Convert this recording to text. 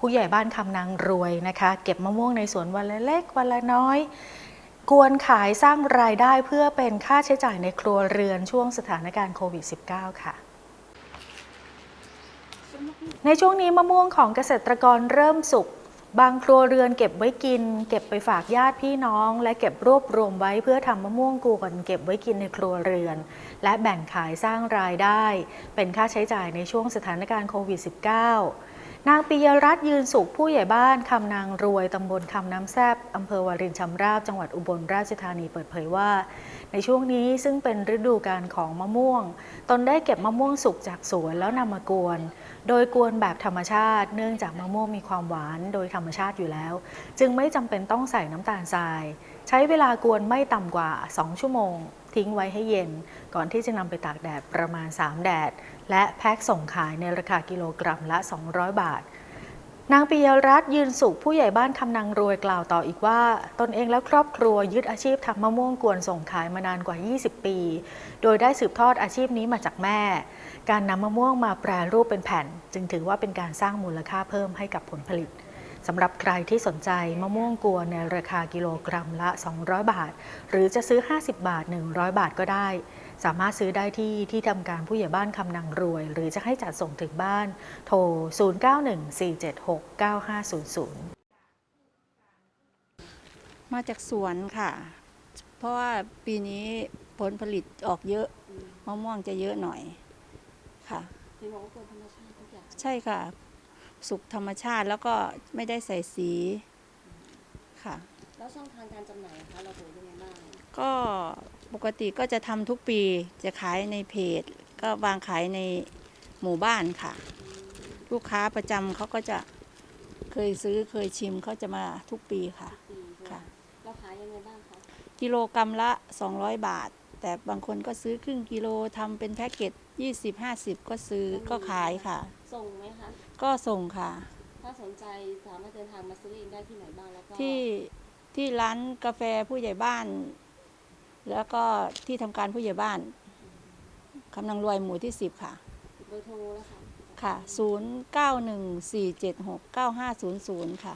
ผู้ใหญ่บ้านคำนางรวยนะคะ เก็บมะม่วงในสวนวันละเล็กวันละน้อยกวนขายสร้างรายได้เพื่อเป็นค่าใช้จ่ายในครัวเรือนช่วงสถานการณ์โควิด -19 ค่ะ ในช่วงนี้มะม่วงของเกษตรกรเริ่มสุกบางครัวเรือนเก็บไว้กิน เก็บไปฝากญาติพี่น้อง และเก็บรวบรวมไว้เพื่อทำมะม่วงกวนเก็บไว้กินในครัวเรือน และแบ่งขายสร้างรายได้ เป็นค่าใช้จ่ายในช่วงสถานการณ์โควิด -19 นางปิยรัตน์ยืนสุขผู้ใหญ่บ้านคำนางรวยตำบลคำน้ำแซบอำเภอวารินชำราบจังหวัดอุบลราชธานีเปิดเผยว่า ในช่วงนี้ซึ่งเป็นฤดูกาลของมะม่วง ตนได้เก็บมะม่วงสุกจากสวนแล้วนำมากวน โดยกวนแบบธรรมชาติ เนื่องจากมะม่วงมีความหวานโดยธรรมชาติอยู่แล้ว จึงไม่จำเป็นต้องใส่น้ำตาลทราย ใช้เวลากวนไม่ต่ำกว่า 2 ชั่วโมง ทิ้งไว้ให้เย็น ก่อนที่จะนำไปตากแดดประมาณ 3 แดด และแพ็คส่งขายในราคากิโลกรัมละ 200 บาท นางปิยรัตน์ยืนสุขผู้ใหญ่บ้านคำนางรวยกล่าวต่ออีกว่า ตนเองและครอบครัวยึดอาชีพทำมะม่วงกวนส่งขายมานานกว่า 20 ปี โดยได้สืบทอดอาชีพนี้มาจากแม่ การนำมะม่วงมาแปรรูปเป็นแผ่น จึงถือว่าเป็นการสร้างมูลค่าเพิ่มให้กับผลผลิตสำหรับใครที่สนใจมะม่วงกวนในราคากิโลกรัมละ 200 บาท หรือจะซื้อ 50 บาท 100 บาทก็ได้ สามารถซื้อได้ที่ที่ทำการผู้ใหญ่บ้านคำนางรวย หรือจะให้จัดส่งถึงบ้านโทร 0914769500 มาจากสวนค่ะ เพราะว่าปีนี้ผลผลิตออกเยอะมะม่วงจะเยอะหน่อยค่ะเห็นบอกว่าคนธรรมชาติทุกอย่างใช่ค่ะ สุกธรรมชาติแล้วก็ไม่ได้ใส่สีค่ะ แล้วช่องทางการจำหน่ายนะคะเราถือยังไงบ้างก็ ปกติก็จะทำทุกปีจะขายในเพจ ก็วางขายในหมู่บ้านค่ะ ลูกค้าประจำเขาก็จะเคยซื้อเคยชิมเขาจะมาทุกปีค่ะ ปีใช่ไหมค่ะ เราขายยังไงบ้างคะกิโลกรรัมละ 200 บาท แต่บางคนก็ซื้อครึ่งกิโลทำเป็นแพ็กเกจ20 50 ก็ซื้อก็ขายค่ะ ส่งไหมคะ ก็ส่งค่ะ ถ้าสนใจสามารถเดินทางมาซื้อเองได้ที่ไหนบ้างแล้วก็ที่ที่ร้านกาแฟผู้ใหญ่บ้าน แล้วก็ที่ทำการผู้ใหญ่บ้านคำนังรวยหมู่ที่10ค่ะเบอร์โทรแล้วค่ะค่ะ 0914769500 ค่ะ